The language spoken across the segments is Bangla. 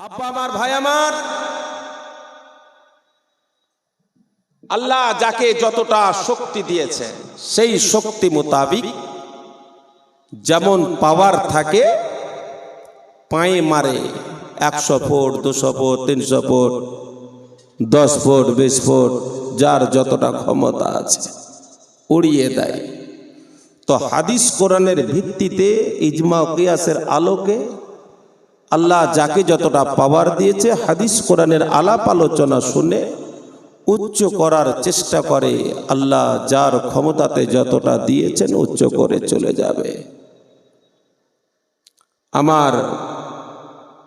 আব্বা আমার ভাই আমার। আল্লাহ যাকে যতটা শক্তি দিয়েছে, সেই শক্তি মোতাবিক যেমন পাওয়ার থাকে, পায়ে মারে একশো ফুট, দুশো ফুট, তিনশো ফুট, দশ ফুট, বিশ ফুট, যার যতটা ক্ষমতা আছে, উড়িয়ে দেয়। তো হাদিস কোরআনের ভিত্তিতে ইজমা কিয়াসের আলোকে আল্লাহ যাকে যতটা পাওয়ার দিয়েছে হাদিস কোরআনের আলাপ আলোচনা শুনে উচ্চ করার চেষ্টা করে, আল্লাহ যার ক্ষমতাতে যতটা দিয়েছেন উচ্চ করে চলে যাবে। আমার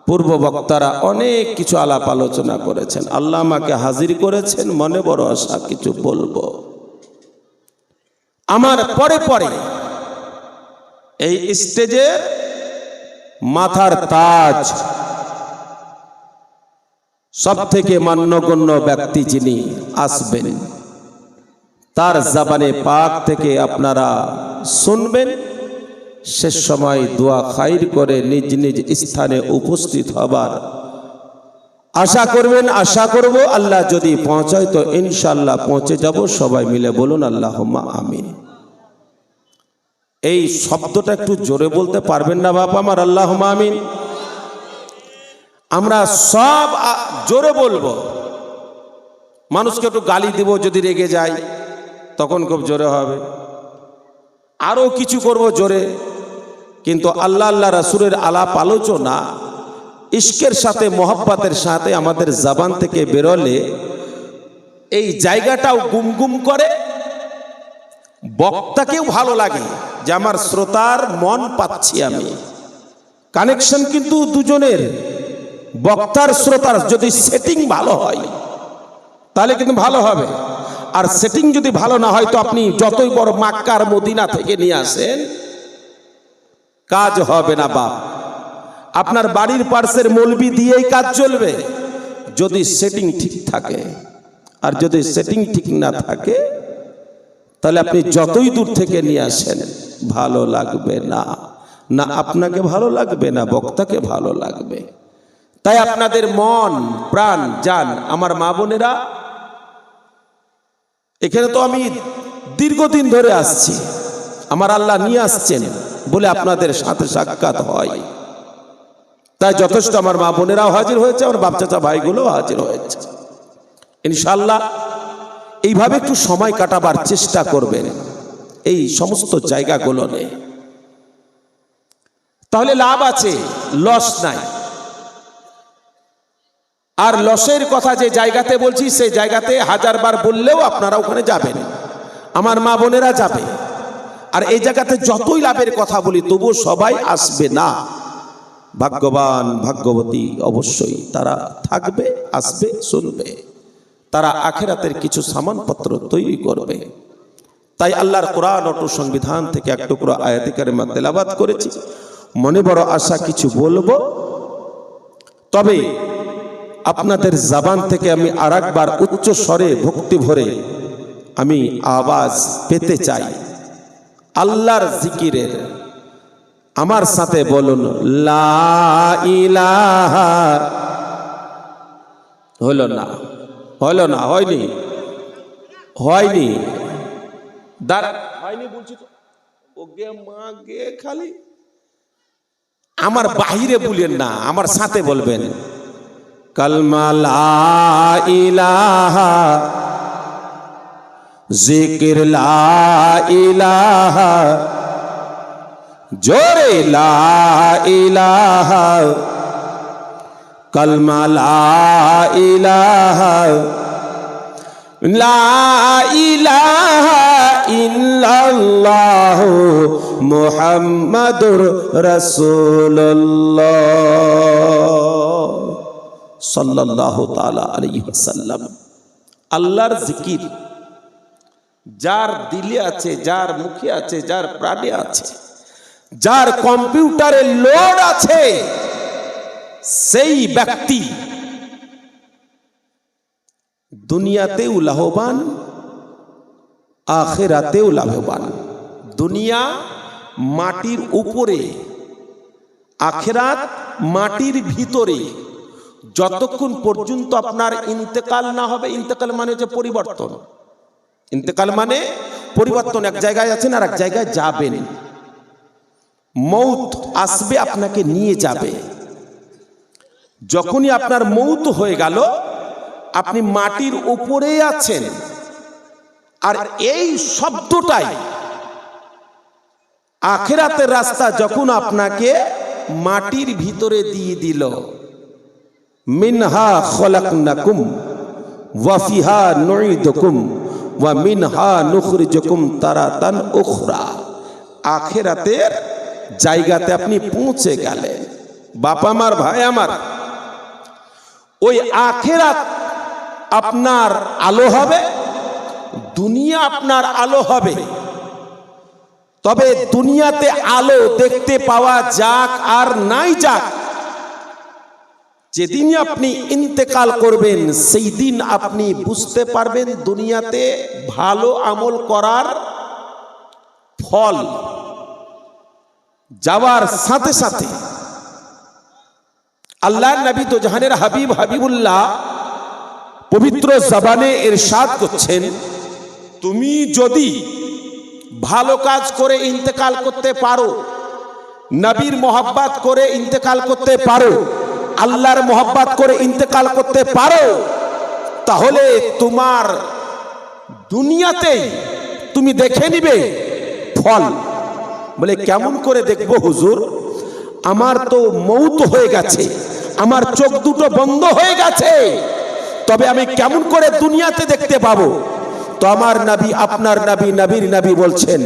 পূর্ব বক্তারা অনেক কিছু আলাপ আলোচনা করেছেন। আল্লাহ আমাকে হাজির করেছেন, মনে বড় আশা, কিছু বলব। আমার পরে পরে এই স্টেজে মাথার তাজ। সব থেকে মান্যগণ্য ব্যক্তি যিনি আসবেন, তার জাবানে পাক থেকে আপনারা শুনবেন। শেষ সময় দোয়া খাইর করে নিজ নিজ স্থানে উপস্থিত হবার আশা করবেন, আশা করব আল্লাহ যদি পৌঁছায় তো ইনশাল্লাহ পৌঁছে যাব। সবাই মিলে বলুন আল্লাহ আমিন। এই শব্দটা একটু জোরে বলতে পারবেন না বাবা আমার? আল্লাহ আমিন। আমরা সব জোরে বলব। মানুষকে একটু গালি দিব, যদি রেগে যায়, তখন খুব জোরে হবে। আরও কিছু করব জোরে। কিন্তু আল্লাহ আল্লাহ রাসুরের আলাপ আলোচনা ইস্কের সাথে, মোহাব্বাতের সাথে আমাদের জাবান থেকে বেরোলে, এই জায়গাটাও গুমগুম করে, বক্তাকেও ভালো লাগে। যে আমার শ্রোতার মন পাচ্ছি আমি। কানেকশন কিন্তু দুজনের। বক্তার, শ্রোতার যদি সেটিং ভালো হয়, তাহলে কিন্তু ভালো হবে। আর সেটিং যদি ভালো না হয়, তো আপনি যতই বড় মাক্কার মদিনা থেকে নিয়ে আসেন, কাজ হবে না বাপ। আপনার বাড়ির পার্শ্বের মলবি দিয়েই কাজ চলবে। যদি সেটিং ঠিক থাকে, আর যদি সেটিং ঠিক না থাকে তাহলে আপনি যতই দূর থেকে নিয়ে আসেন, ভালো লাগবে না। না আপনাকে ভালো লাগবে, না বক্তাকে ভালো লাগবে। তাই আপনাদের মন, প্রাণ যান আমার মা বোনেরা, এখানে তো আমি দীর্ঘদিন ধরে আসছি। আমার আল্লাহ নিয়ে আসছেন বলে আপনাদের সাথে সাক্ষাৎ হয়। তাই যথেষ্ট আমার মা বোনেরাও হাজির হয়েছে, আমার বাপ চাচা ভাইগুলোও হাজির হয়েছে। ইনশাল্লাহ এইভাবে একটু সময় কাটাবার চেষ্টা করবেন এই সমস্ত জায়গাগুলো নিয়ে। তাহলে লাভ আছে, লস নাই। আর লসের কথা যে জায়গাতে বলছি সেই জায়গাতে হাজারবার বললেও আপনারা ওখানে যাবেন। আমার মা বোনেরা যাবে। আর এই জায়গাতে যতই লাভের কথা বলি, তবু সবাই আসবে না। ভাগ্যবান, ভাগ্যবতী অবশ্যই তারা থাকবে, আসবে, শুনবে। তারা আখেরাতের কিছু সামানপত্র তৈরি করবে। তাই আল্লাহর কোরআন অটো সংবিধান থেকে এক টুকরো আয়াতিকারে মা তেলাবাদ করেছি। মনে বড় আশা, কিছু বলব? তবে আপনাদের জাবান থেকে আমি আর একবার উচ্চ স্বরে ভক্তি ভরে আমি আওয়াজ পেতে চাই। আল্লাহর জিকিরের। আমার সাথে বলুন, লা ইলাহা হলো না। হলো না হয়নি। হয়নি। দাঁড়া। হয়নি বলছি তো। ওগে মা গে খালি? আমার বাহিরে বলেন না আমার সাথে বলবেন। কালমা লা ইলাহা জিকির লা ইলাহা জোরে লা ইলাহা। কালমা লা ইলাহা লা ইলাহা ইল্লাল্লাহ মুহাম্মাদুর রাসূলুল্লাহ সাল্লাল্লাহু তাআলা আলাইহি ওয়াসাল্লাম। আল্লাহর জিকির, যার দিলে আছে, যার মুখে আছে, যার প্রাণে আছে, যার কম্পিউটারে লোড আছে সেই ব্যক্তি দুনিয়াতেও লাভবান, আখেরাতেও লাভবান। দুনিয়া মাটির উপরে, আখেরাত মাটির ভিতরে। যতক্ষণ পর্যন্ত আপনার ইন্তেকাল না হবে, ইন্তেকাল মানে হচ্ছে পরিবর্তন। ইন্তেকাল মানে পরিবর্তন, এক জায়গায় আছেন আর এক জায়গায় যাবেন। মৌত আসবে, আপনাকে নিয়ে যাবে। যখনই আপনার মৌত হয়ে গেল, আপনি মাটির উপরে আছেন। আর এই শব্দটাই আখেরাতের রাস্তা যখন আপনাকে মাটির ভিতরে দিয়ে দিল, মিনহা খলাকনাকুম ওয়াফিহা ফিহা নুঈদুকুম ওয়া মিনহা নুখরিজুকুম তারাতান উখরা। আখেরাতের জায়গাতে আপনি পৌঁছে গেলেন। বাপ আমার, ভাই আমার ওই আখেরাত আপনার আলো হবে, দুনিয়া আপনার আলো হবে। তবে দুনিয়াতে আলো দেখতে পাওয়া যাক আর নাই যাক যেদিন আপনি ইন্তেকাল করবেন, সেই দিন আপনি বুঝতে পারবেন দুনিয়াতে ভালো আমল করার ফল যাওয়ার সাথে সাথে আল্লাহ নবী তো জাহানের হাবিব হাবিবুল্লাহ পবিত্র জবানে এরশাদ করছেন, তুমি যদি ভালো কাজ করে ইন্তেকাল করতে পারো, নবীর মোহাব্বাত করে ইন্তেকাল করতে পারো, আল্লাহর মোহাব্বাত করে ইন্তেকাল করতে পারো, তাহলে তোমার দুনিয়াতেই তুমি দেখে নিবে ফল। বলে কেমন করে দেখব হুজুর? আমার তো মৌত হয়ে গেছে। আমার চোখ দুটো বন্ধ হয়ে গেছে তবে আমি কেমন করে দুনিয়াতে দেখতে পাবো তো আমার নাবি আপনার নাবি নাবির নাবি বলছেন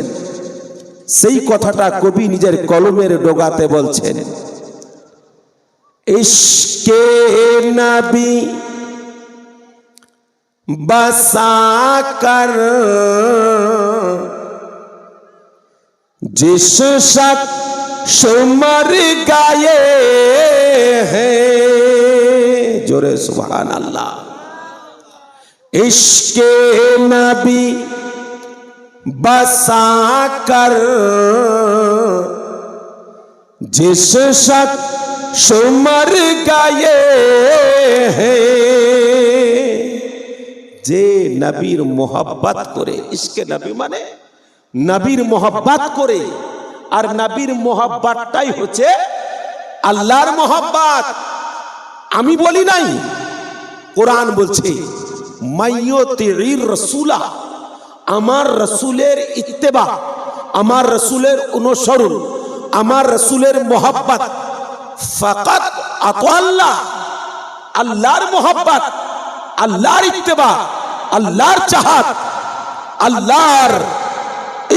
সেই কথাটা কবি নিজের কলমের ডোগাতে বলছেন ইশকে নবী बसा जिस शख्स मर गए हैं जोरे सुबहान अल्लाह इश्के नबी बसा कर जिस शख्स मर गए हैं যে নবীর মোহাব্বত করে ইসকে নবী মানে নবীর মোহাব্বত করে আর নবীর মোহাব্বতটাই হচ্ছে আল্লাহর মোহাব্বত আমি বলি নাই। কোরআন বলছে রসুলা আমার রসুলের ইত্তেবা, আমার রসুলের অনুসরণ, আমার রসুলের মোহাব্বত। ফাকাত আল্লাহ, আল্লাহর মোহাব্বত, আল্লাহর ইত্তেবা, আল্লাহর চাহাত, আল্লাহর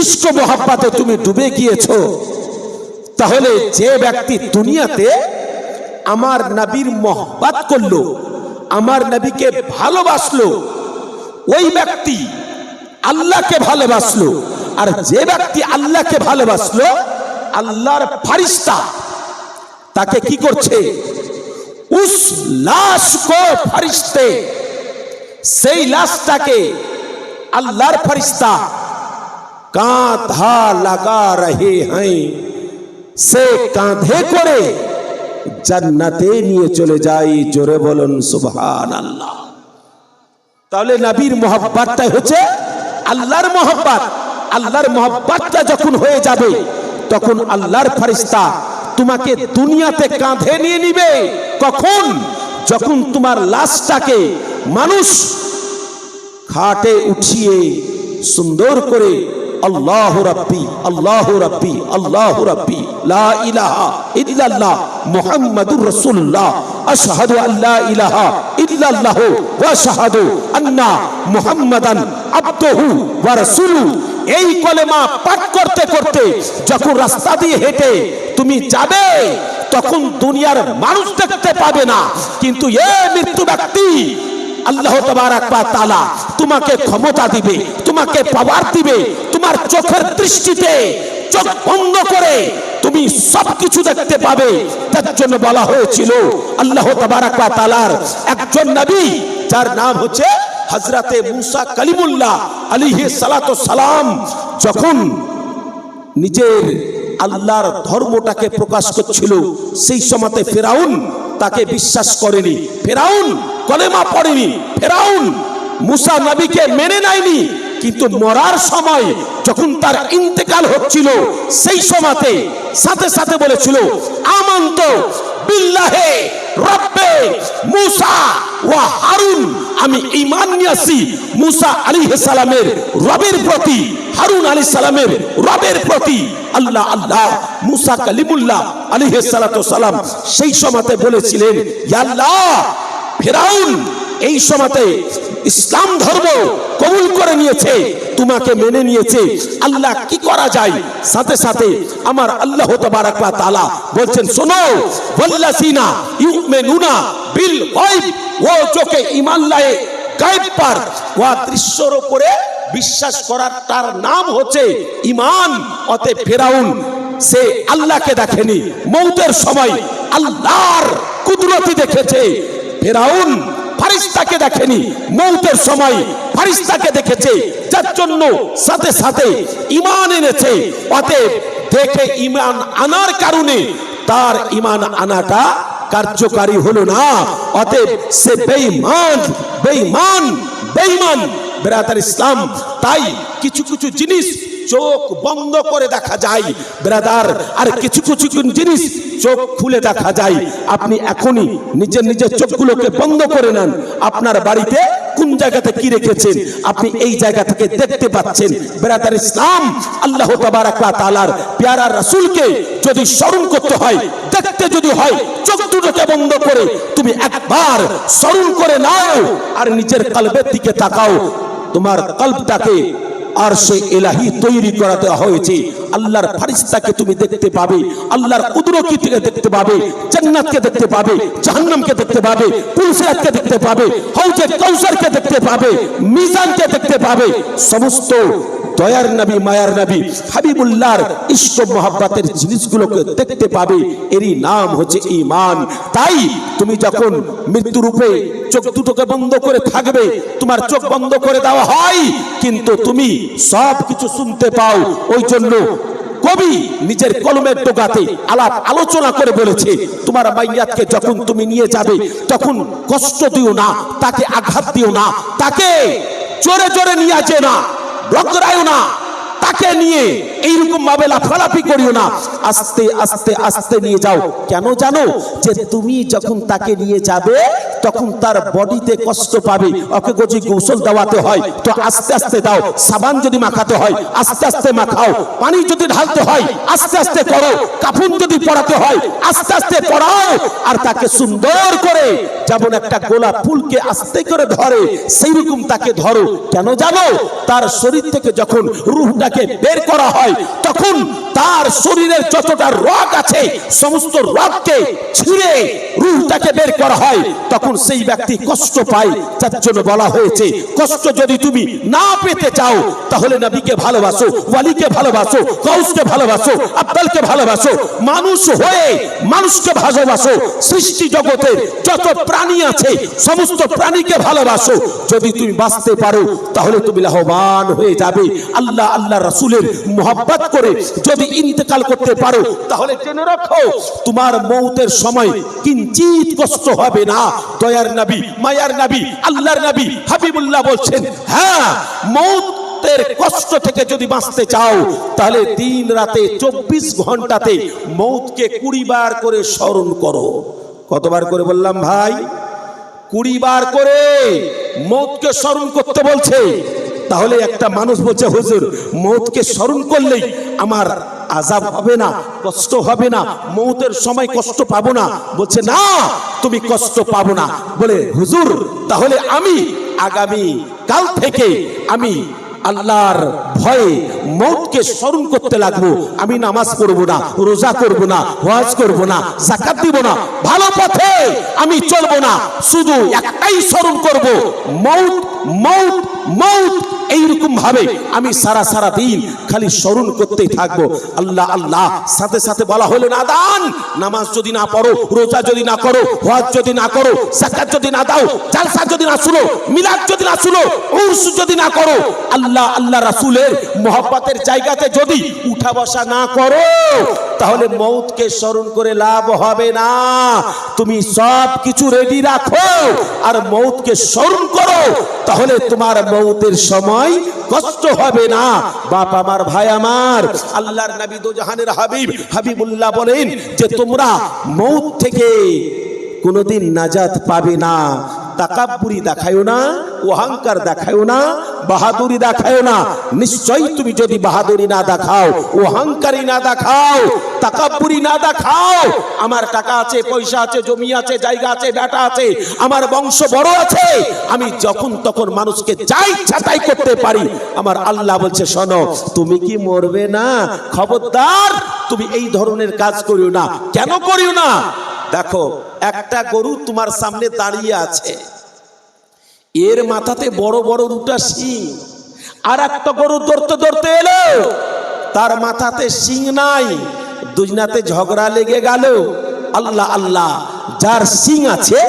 ইস্ক মোহাব্বাতে তুমি ডুবে গিয়েছো। তাহলে যে ব্যক্তি দুনিয়াতে আমার নবীর মোহব্বত করল, আমার নবীকে ভালোবাসলো। ওই ব্যক্তি আল্লাহকে ভালোবাসলো, আর যে ব্যক্তি আল্লাহকে ভালোবাসলো, আল্লাহর ফারিস্তা তাকে কি করছে? উস লাশ সেই লাশটাকে আল্লাহর ফরিস্তা কাঁধা লাগা রহে হ্যাঁ সে কাঁধে করে জান্নাতে নিয়ে চলে যাই, জোরে বলুন সুবহান আল্লাহ তাহলে নবীর মোহাব্বতটাই হচ্ছে আল্লাহর মোহাব্বত। আল্লাহর মোহাব্বতটা যখন হয়ে যাবে, তখন আল্লাহর ফরিস্তা তোমাকে দুনিয়াতে কাঁধে নিয়ে নিবে। কখন? যখন তোমার লাশটাকে মানুষ খাটে উঠিয়ে সুন্দর করে আল্লাহ রাব্বি আল্লাহ রাব্বি আল্লাহ রাব্বি, লা ইলাহা ইল্লাল্লাহ মুহাম্মাদুর রাসূলুল্লাহ, আশহাদু আল্লা ইলাহা ইল্লাল্লাহ ওয়া আশহাদু আন্না মুহাম্মাদান আবদুহু ওয়া এই কলেমা পাঠ করতে করতে যখন রাস্তা দিয়ে হেঁটে তুমি যাবে, তখন দুনিয়ার মানুষ দেখতে পাবে না। কিন্তু এ মৃত্যু ব্যক্তি আল্লাহ তাআলা তোমাকে ক্ষমতা দিবে, তোমাকে পাওয়ার দিবে তোমার চোখের দৃষ্টিতে চোখ বন্ধ করে তুমি সবকিছু দেখতে পাবে। তার জন্য বলা হয়েছিল, আল্লাহ ওয়া একজন নবী, যার নাম হচ্ছে হযরতে মুসা কালিমুল্লাহ আলাইহি সালাতু সালাম, যখন নিজের আল্লাহর ধর্মটাকে প্রকাশ করছিল, সেই সময়তে ফেরাউন তাকে বিশ্বাস করেনি। ফেরাউন কলেমা পড়েনি। ফেরাউন মুসা নবীকে মেনে নেয়নি। কিন্তু মরার সময় যখন তার ইন্তেকাল হচ্ছিল, সেই সময়তে সাথে সাথে বলেছিল, আমন্ত বিল্লাহে রব্বে মুসা ওয়া হারুন, আমি ঈমান নিয়েছি মুসা আলাইহিস সালামের রবের প্রতি, হারুন আলাইহিস সালামের রবের প্রতি। আল্লাহ আল্লাহ, মুসা কালিমুল্লাহ সালাতু সালাম সেই সময়তে বলেছিলেন আল্লাহ, ফেরাউন, এই সময়তে ইসলাম ধর্ম কবুল করে নিয়েছে, তোমাকে মেনে নিয়েছে। আল্লাহ কি করা যায়? সাথে সাথে আমার আল্লাহ ওয়া বলছেন, শোনো, ওয়াল্লাযিনা ইউমিনুনা বিল ও চোখে ঈমান লায়ে পার। ওয়া দৃশ্যর উপরে বিশ্বাস করার তার নাম হচ্ছে ঈমান অতে ফেরাউন, সে আল্লাহকে দেখেনি। মৌতের সময় আল্লাহর কুদরতি দেখেছে। ফেরাউন ফারিস্তাকে দেখেনি। মৌতের সময় ফারিস্তাকে দেখেছে, যার জন্য সাথে সাথে ইমান এনেছে। অতএব দেখে ইমান আনার কারণে তার ইমান আনাটা কার্যকারী হলো না। অতএব সে বেঈমান বেঈমান বেঈমান। বেরাদার ইসলাম, তাই কিছু কিছু জিনিস চোখ বন্ধ করে দেখা যায়। ব্রাদার, আর কিছু কিছু জিনিস চোখ খুলে দেখা যায়। আপনি এখনই নিজের নিজের চোখগুলোকে বন্ধ করে নেন। আপনার বাড়িতে কোন জায়গাতে কি রেখেছেন? আপনি এই জায়গা থেকে দেখতে পাচ্ছেন। ব্রাদার ইসলাম, আল্লাহ তাআলার পেয়ারা রাসূলকে যদি স্মরণ করতে হয়, দেখতে যদি হয়, চোখ দুটোকে বন্ধ করে তুমি একবার স্মরণ করে নাও। আর নিজের কলবের দিকে তাকাও। তোমার কল্পটাকে আর সে এলাহি তৈরি করাতে হয়েছে। আল্লাহর ফারিস্তাকে তুমি দেখতে পাবে, আল্লাহর কুদরতি থেকে দেখতে পাবে, জান্নাতকে দেখতে পাবে, জাহান্নামকে দেখতে পাবে পুলসিরাতকে দেখতে পাবে হৌজে কৌসারকে দেখতে পাবে, মিজানকে দেখতে পাবে। সমস্ত দয়ার নবী, মায়ার নবী, হাবিবুল্লাহর ইষ্ট মোহাব্বতের জিনিসগুলোকে দেখতে পাবে, এরই নাম হচ্ছে ইমান তাই তুমি যখন মৃত্যু রূপে চোখ দুটোকে বন্ধ করে থাকবে, তোমার চোখ বন্ধ করে দেওয়া হয়, কিন্তু তুমি সব কিছু শুনতে পাও। ওই জন্য কবি নিজের কলমের টোকাতে আলাপ আলোচনা করে বলেছে, তোমার মাইয়াতকে যখন তুমি নিয়ে যাবে, তখন কষ্ট দিও না, তাকে আঘাত দিও না, তাকে জোরে জোরে নিয়ে আসে না। রগড়ায়ও না। তাকে নিয়ে এইরকম ভাবে লাফালাফি করিও না। আস্তে আস্তে আস্তে নিয়ে যাও। কেন জানো যে তুমি যখন তাকে নিয়ে যাবে, তখন তার বডিতে কষ্ট পাবে। ওকে যদি গোসল দেওয়াতে হয়, তো আস্তে আস্তে দাও। সাবান যদি মাখাতে হয়, আস্তে আস্তে মাখাও। পানি যদি ঢালতে হয়, আস্তে আস্তে করো। কাফুন যদি পড়াতে হয়, আস্তে আস্তে পড়াও। আর তাকে সুন্দর করে যেমন একটা গোলাপ ফুলকে আস্তে করে ধরে সেই রকম তাকে ধরো। কেন জানো? তার শরীর থেকে যখন রুহটাকে বের করা হয়, তখন তার শরীরের যতটা রগ আছে, সমস্ত রগকে ছিঁড়ে রুহটাকে বের করা হয়। তখন সেই ব্যক্তি কষ্ট পায়, যার জন্য বলা হয়েছে, কষ্ট যদি তুমি না পেতে চাও, তাহলে নবীকে ভালোবাসো, ওয়ালিকে ভালোবাসো কৌসকে ভালোবাসো আব্দালকে ভালোবাসো, মানুষ হয়ে মানুষকে ভালোবাসো। সৃষ্টি জগতের যত প্রাণী আছে, সমস্ত প্রাণীকে ভালোবাসো। যদি তুমি বাঁচতে পারো, তাহলে তুমি লাভবান হয়ে যাবে। আল্লাহ আল্লাহ রাসূলের মোহাব্বত করে যদি ইন্তেকাল করতে পারো, তাহলে জেনে রাখো, তোমার মৌতের সময় কিঞ্চিত কষ্ট হবে না। দয়ার নবী, মায়ার নবী, আল্লাহর নবী হাবিবুল্লাহ বলছেন হ্যাঁ মৌত কষ্ট থেকে যদি বাঁচতে চাও, তাহলে দিন রাতে চব্বিশ ঘন্টাতে মৌতকে কুড়ি বার করে স্মরণ করো। কতবার করে বললাম ভাই? কুড়ি বার করে মৌতকে স্মরণ করতে বলছে। তাহলে একটা মানুষ বলছে, হুজুর, মৌতকে স্মরণ করলেই আমার আজাব হবে না, কষ্ট হবে না, মৌতের সময় কষ্ট পাবো না। বলছে, না, তুমি কষ্ট পাবো না। বলে, হুজুর, তাহলে আমি আগামী কাল থেকে আমি আল্লাহর ভয়ে মৌতকে স্মরণ করতে লাগবো। আমি নামাজ পড়ব না, রোজা করব না ওয়াজ করব না জাকাত দিব না, ভালো পথে আমি চলবো না, শুধু একটাই স্মরণ করব মৌত মৌত মৌত এইরকম ভাবে আমি সারা সারা দিন খালি স্মরণ করতেই থাকব। আল্লাহ আল্লাহ, সাথে সাথে বলা হলো না, দান, নামাজ যদি না পড়ো, রোজা যদি না করো, হজ যদি না করো জাকাত যদি না দাও, জালসা যদি না শুনো, মিলাদ যদি না শুনো উর্স যদি না করো, আল্লাহ আল্লাহ রাসূলের মহব্বতের জায়গাতে যদি উঠা বসা না করো, তাহলে মৌতকে স্মরণ করে লাভ হবে না। তুমি সব কিছু রেডি রাখো আর মৌতকে স্মরণ করো, তাহলে তোমার মৌতের সময় কষ্ট হবে না। বাপ আমার, ভাই আমার, আল্লাহর নবী জাহানের হাবিব হাবিবুল্লাহ বলেন যে তোমরা মৌত থেকে কোনোদিন নাজাত পাবে না। তাকাব্বুরি দেখায়ও না অহংকার দেখায়ও না, বাহাদুরি দেখায়ও না। নিশ্চয়ই তুমি যদি বাহাদুরি না দেখাও অহংকারী না দেখাও, তাকাব্বুরি না দেখাও, আমার টাকা আছে, পয়সা আছে, জমি আছে, জায়গা আছে, বেটা আছে, আমার বংশ বড় আছে, আমি যখন তখন মানুষকে যাই ছাতাই করতে পারি। আমার আল্লাহ বলছে, শোনো, তুমি কি মরবে না? খবরদার, তুমি এই ধরনের কাজ করিও না। কেন করিও না? দেখো, একটা গরু তোমার সামনে দাঁড়িয়ে আছে। এর মাথাতে বড় বড় দুটা শিং, আর একটা গরু ধরতে ধরতে এলো। তার মাথাতে শিং নাই, দুজনাতে ঝগড়া লেগে গেল। আল্লাহ আল্লাহ, যার শিং আছে,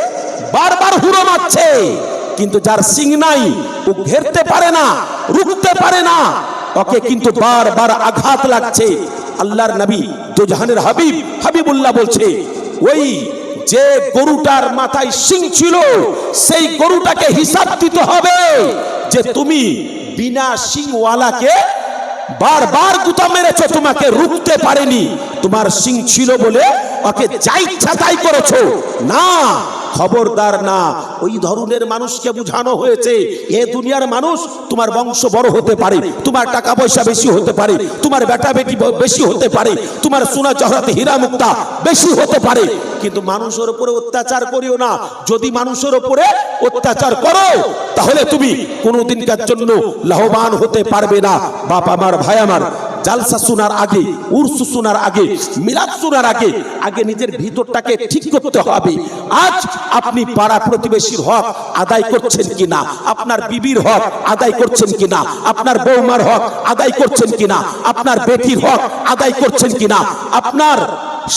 বারবার হুড়ো মারছে। কিন্তু যার শিং নাই, ও ঘেরতে পারে না, রুখতে পারে না। ওকে কিন্তু বারবার আঘাত লাগছে। আল্লাহর নবী দুজাহানের হাবিব, হাবিবুল্লাহ বলছে ওই যে গরুটার মাথায় সিং ছিল, সেই গরুটাকে হিসাব দিতে হবে যে তুমি বিনা সিংওয়ালাকে বারবার গুতা মেরেছ, তোমাকে রুখতে পারেনি। তোমার সিং ছিল বলে ওকে যাই ইচ্ছা তাই করেছ। না খবরদার না। ওই ধরনের মানুষকে বুঝানো হয়েছে, এ দুনিয়ার মানুষ তোমার বংশ বড় হতে পারে, তোমার টাকা পয়সা বেশি হতে পারে, তোমার বেটা বেটি বেশি হতে পারে, তোমার সোনা জহরাতে হীরা মুক্তা বেশি হতে পারে। কিন্তু মানুষের উপরে অত্যাচার করিও না। যদি মানুষের উপরে অত্যাচার করো, তাহলে তুমি কোনোদিনকার জন্য লাভবান হতে পারবে না। বাপ আমার, ভাই আমার জালসা শোনার আগে, উর্সু শোনার আগে, মিলাদ শোনার আগে আগে নিজের ভিতরটাকে ঠিক করতে হবে। আজ আপনি পাড়া প্রতিবেশীর হক আদায় করছেন কিনা? আপনার বিবির হক আদায় করছেন কিনা? আপনার বৌমার হক আদায় করছেন কিনা? আপনার বেটির হক আদায় করছেন কিনা? আপনার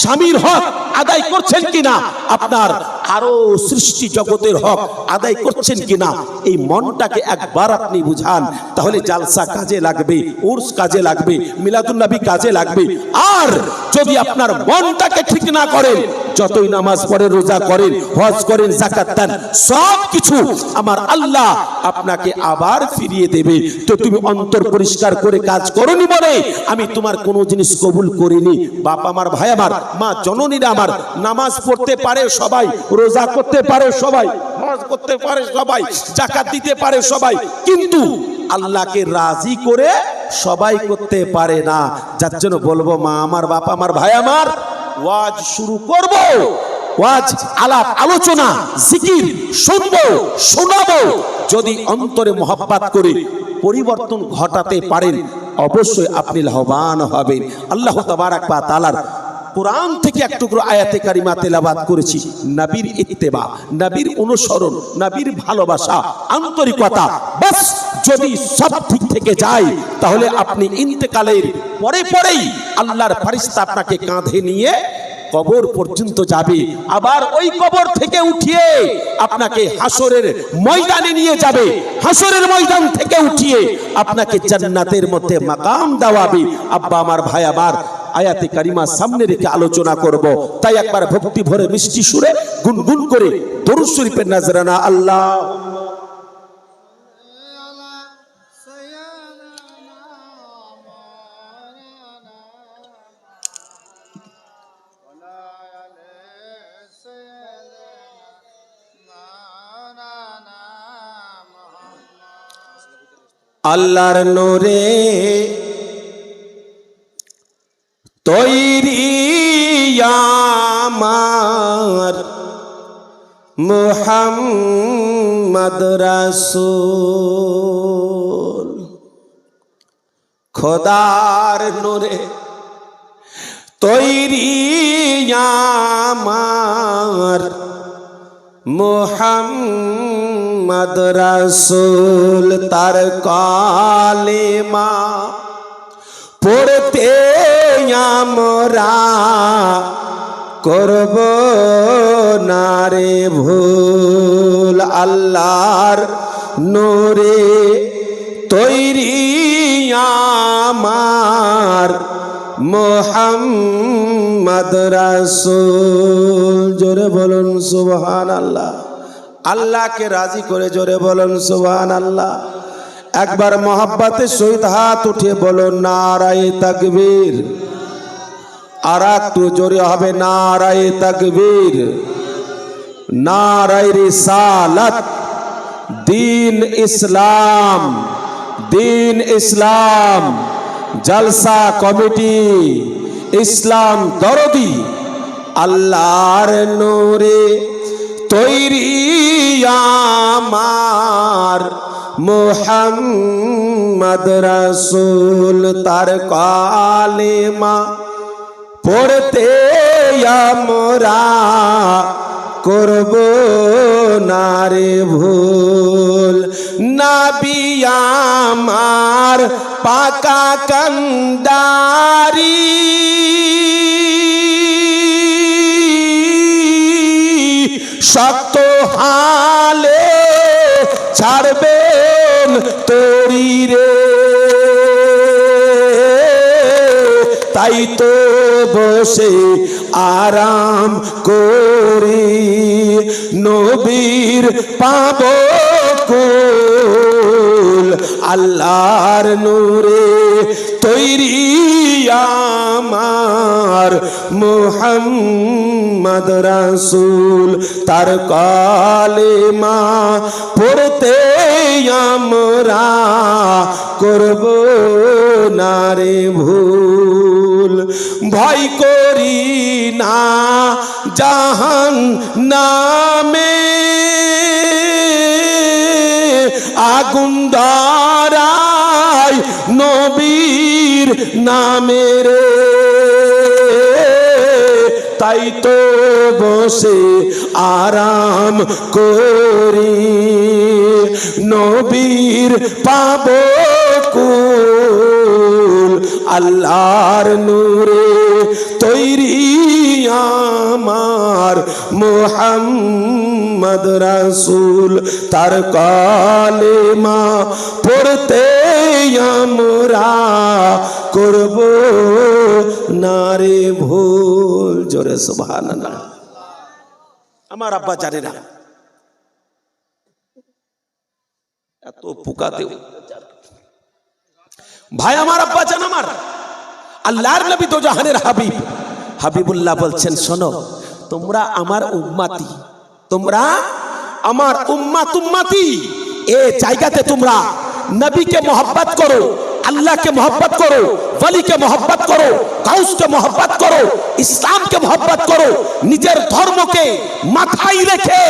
স্বামীর হক আদায় করছেন কিনা? আপনার আরও সৃষ্টি জগতের হক আদায় করছেন কিনা? এই মনটাকে একবার আপনি বুঝান, তাহলে জালসা কাজে লাগবে, উর্স কাজে লাগবে মিলাদুন্নবী কাজে লাগবে। আর যদি আপনার মনটাকে ঠিক না করেন যতই নামাজ পড়ে, রোজা করেন, হজ করেন জাকাত দেন, সব কিছু আমার আল্লাহ আপনাকে আবার ফিরিয়ে দেবে। তো তুমি অন্তর পরিষ্কার করে কাজ করনি বলে আমি তোমার কোনো জিনিস কবুল করিনি। বাপ আমার, ভাই আমার, মা জননীরা আমার, নামাজ পড়তে পারে সবাই, রোজা করতে পারে সবাই, হজ করতে পারে সবাই জাকাত দিতে পারে সবাই, কিন্তু আল্লাহকে রাজি করে সবাই করতে পারে না। যার জন্য বলব, মা আমার, বাপ আমার, ভাই আমার ওয়াজ শুরু করব। ওয়াজ, আলাপ, আলোচনা, জিকির শুনব, শোনাবো। যদি অন্তরে মহাব্বাত করে পরিবর্তন ঘটাতে পারেন, অবশ্যই আপনি লাভবান হবেন। আল্লাহ তাবারাক বা তালার কোরআন থেকে এক টুকরো আয়াতে কারিমা তেলাবাদ করেছি। নবীর ইত্তেবা, নবীর অনুসরণ, নবীর ভালোবাসা, আন্তরিকতা বাস যদি সব ঠিক থেকে যায়, তাহলে আপনি ইন্তেকালের পরে পরেই আল্লাহর ফারিস্তা আপনাকে কাঁধে নিয়ে কবর পর্যন্ত যাবে। আবার ওই কবর থেকে উঠিয়ে আপনাকে হাসরের ময়দানে নিয়ে যাবে। হাসরের ময়দান থেকে উঠিয়ে আপনাকে জান্নাতের মধ্যে মাকাম দেওয়াবে। আব্বা, আমার ভাই আবার আয়াতে কারিমা সামনে রেখে আলোচনা করব। তাই একবার ভক্তি ভরে মিষ্টি সুরে গুনগুন করে দরুদ শরীফের নাজরানা আল্লাহ। আল্লাহর নোরে তৈরি আমার মুহাম্মদ রাসূল। খোদার নোরে তৈরি আমার মুহাম্মদ রাসূল তার কালেমা পড়তে আমরা করব না রে ভুল আল্লাহর নোরে তৈরি আমার মোহাম্মদ রাসূল। জোরে বলুন সুবহান আল্লাহ আল্লাহকে রাজি করে জোরে বলুন সুবহান আল্লাহ একবার মোহাব্বতের সহিত হাত উঠে বলুন নারায় তাকবীর। আর একটু জোরে হবে, নারায় তাকবীর। নারায় রিসালাত, দিন ইসলাম দিন ইসলাম। জলসা কমিটি, ইসলাম দরদি, আল্লাহর নূরে তৈরি আমার। মোহাম্মদ রাসূল তার কালেমা পড়তে আমরা করব না রে ভুল। নাবি আমার পাকা কন্দারি তাই তো বসে আরাম করি নবীর পাব আল্লাহর নূরে তৈরি আমার মোহাম্মদ রাসূল। তার কালে মা পড়তে আমরা করব না রে ভুল ভয় করি না। জাহান নামে আগুন নবীর নামের তাই তো বসে আরাম করি। নবীর পাব আল্লাহর নূরে তৈরি আমার মোহাম্মদ রাসূল, তার কালেমা পড়তে আমরা করব নারে ভুল। জোরে সুবহানাল্লাহ। আমার আব্বা জানে না এত পোকাতে ভাই, আমার আব্বা জান আমার। আল্লাহর নবী তো জাহানের হাবিব। হাবিবুল্লাহ বলছেন, শোনো, তোমরা আমার উম্মাতি, তোমরা আমার উম্মাত উম্মাতি, এ জায়গাতে তোমরা নবীকে মোহাব্বত করো, আল্লাহকে মোহাব্বত করো বলিকে মোহাব্বত করো কাউসকে মোহাব্বত করো, ইসলামকে মোহাব্বত করো, নিজের ধর্মকে মাথায় রেখে,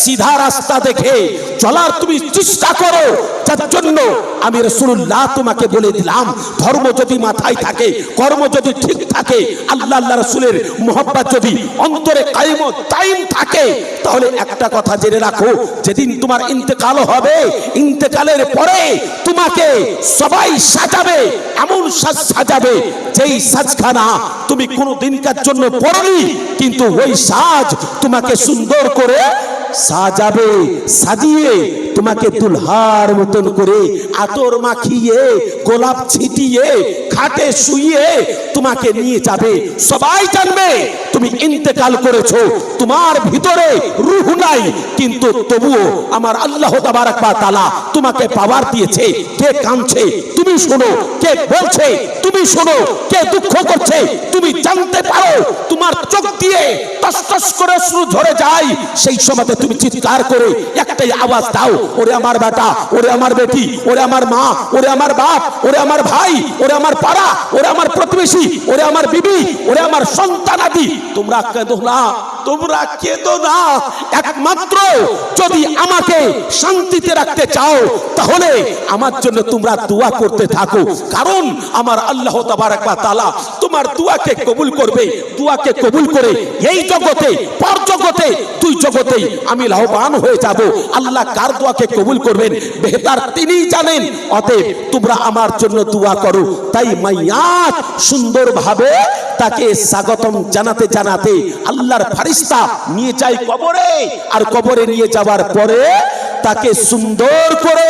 সিধা রাস্তা দেখে, চলার তুমি চেষ্টা করো যার জন্য আমি রসুল্লাহ তোমাকে বলে দিলাম, ধর্ম যদি মাথায় থাকে, কর্ম যদি ঠিক থাকে, আল্লাহ আল্লাহ রসুলের মোহাব্বত যদি অন্তরে কায়েম টাইম থাকে, তাহলে একটা কথা জেনে রাখো, যেদিন তোমার ইন্তেকাল হবে, ইন্তেকালের পরে তোমাকে সবাই সাজাবে, এমন সাজ সাজাবে যেই সাজখানা তুমি কোনো দিনকার জন্য পড়নি কিন্তু ওই সাজ তোমাকে সুন্দর করে সাজাবে সাজিয়ে তোমাকে দুলহার মতন করে আতর মাখিয়ে গোলাপ ছিটিয়ে খাটে শুইয়ে তোমাকে নিয়ে যাবে। সবাই জানবে, তুমি ইন্তেকাল করেছ। তোমার ভিতরে রুহ নাই, কিন্তু তবুও আমার আল্লাহ তাবারাক বা তাআলা তোমাকে পাওয়ার দিয়েছে। কে কাঁদছে, তুমি শোনো। কে বলছে, তুমি শোনো। কে দুঃখ করছে, তুমি জানতে পারো। তোমার চোখ দিয়ে টস টস করে শুরু ধরে যায়। সেই সময় তুমি চিৎকার করে একটাই আওয়াজ দাও, ওরে আমার বেটা, ওরে আমার বেটি, ওরে আমার মা, ওরে আমার বাপ, ওরে আমার ভাই, ওরে আমার পাড়া ওরে আমার প্রতিবেশী, ওরে আমার বিবি, ওরে আমার সন্তান আদি তোমরা কেঁদো না, তোমরা কেঁদো না। একমাত্র যদি আমাকে শান্তিতে রাখতে চাও, তাহলে আমার জন্য তোমরা দোয়া করতে থাকো, কারণ আমার আল্লাহ তাবারাক তাআলা তোমার দোয়াকে কবুল করবে, দোয়াকে কবুল করে এই জগতে, পর জগতে, দুই জগতেই আমি লাভবান হয়ে যাব। আল্লাহ কার দোয়াকে কবুল করবেন? বেহতার তিনিই জানেন। অতএব তোমরা আমার জন্য দোয়া করো। তাই মাইয়াত সুন্দরভাবে তাকে স্বাগতম জানাতে জানাতে আল্লাহর ফারিস্তা নিয়ে যায় কবরে। আর কবরে নিয়ে যাওয়ার পরে তাকে সুন্দর করে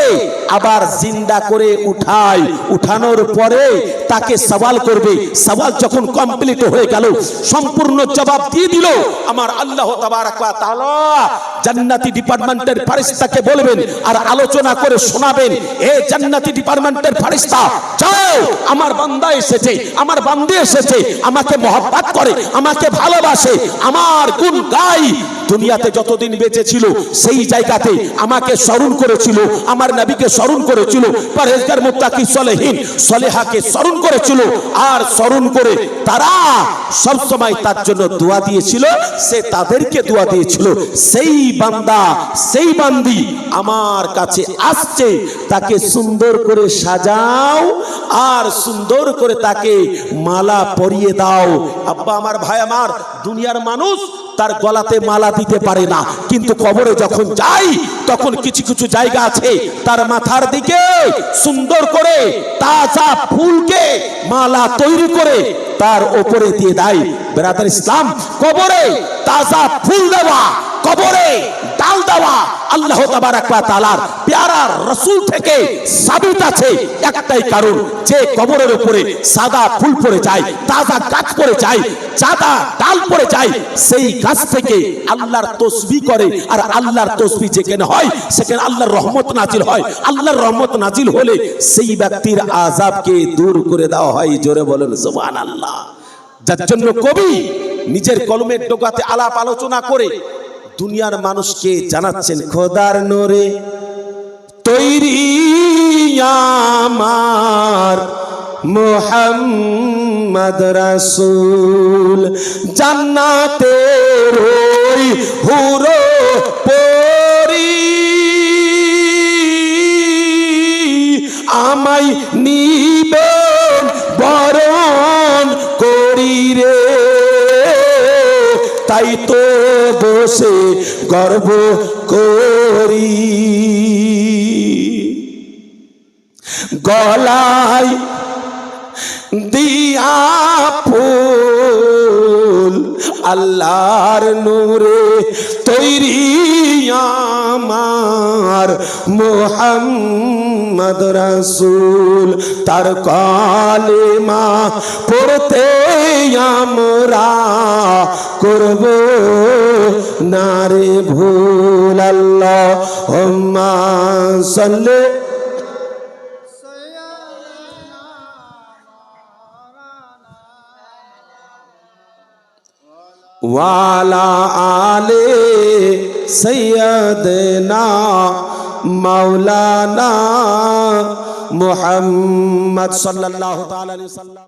আবার জিন্দা করে উঠায়। উঠানোর পরে তাকে সওয়াল করবে। সওয়াল যখন কমপ্লিট হয়ে গেল, সম্পূর্ণ জবাব দিয়ে দিল, আমার আল্লাহ তাবারাক ওয়া তাআলা জান্নাতি ডিপার্টমেন্টের ফারিস্তাকে বলবেন আর আলোচনা করে শোনাবেন, এ জান্নাতি ডিপার্টমেন্টের ফারিস্তা যাও, আমার বান্দা এসেছে, আমার বান্দে এসেছে, আমাকে মহব্বত করে, আমাকে ভালোবাসে, আমার গুণ গাই। দুনিয়াতে যতদিন বেঁচে ছিল, সেই জায়গাতে আমাকে স্মরণ করেছিল, আমার নবীকে স্মরণ করেছিল, পরহেজগার মুত্তাকি সলেহীন সলেহাকে স্মরণ করেছিল, আর স্মরণ করে তারা সব সময় তার জন্য দোয়া দিয়েছিল, সে তাদেরকে দোয়া দিয়েছিল, সেই বান্দা, সেই বান্দি আমার কাছে আসছে, তাকে সুন্দর করে সাজাও আর সুন্দর করে তাকে মালা পরিয়ে দাও। আব্বা আমার ভাই আমার, দুনিয়ার মানুষ তার গলাতে মালা দিতে পারে না, কিন্তু কবরে যখন যাই, তখন কিছু কিছু জায়গা আছে, তার মাথার দিকে সুন্দর করে তাজা ফুলকে মালা তৈরি করে তার ওপরে দিয়ে দেয়। বেরাদার ইসলাম, কবরে তাজা ফুল দেওয়া। কবরে ডাল দেওয়া আল্লাহ তাআলার পেয়ারা রাসূল থেকে সাবিত আছে। একটাই কারণ, যে কবরের উপরে সাদা ফুল পড়ে যায়, তাজা গাছ পড়ে যায় সাদা ডাল পড়ে যায়, সেই গাছ থেকে আল্লাহর তসবিহ করে। আর আল্লাহর তসবিহ যেখানে হয়, সেখানে আল্লাহর রহমত নাজিল হয়। আল্লাহর রহমত নাজিল হলে সেই ব্যক্তির আযাবকে দূর করে দেওয়া হয়। জোরে বলেন, সুবহানাল্লাহ। যার জন্য কবি নিজের কলমের ডোকাতে আলাপ আলোচনা করে দুনিয়ার মানুষকে জানাচ্ছেন, খোদার নোরে, তৈরি আমার মোহাম্মদ রাসূল। জান্নাতের ওই হুরো পরি আমাই নিবেন, বরণ করি রে। তাই তো বসে গর্ব করি। গলায় দিয়া ফুল আল্লাহর নূরে তৈরি আমার মোহাম্মদ রাসূল তার কালেমা পড়তে আমরা করব নারে ভুল আল্লাহ সাল্লি ওয়ালা আলে সৈয়দনা মাওলানা মুহাম্মদ সাল্লাল্লাহু তাআলা আলাইহি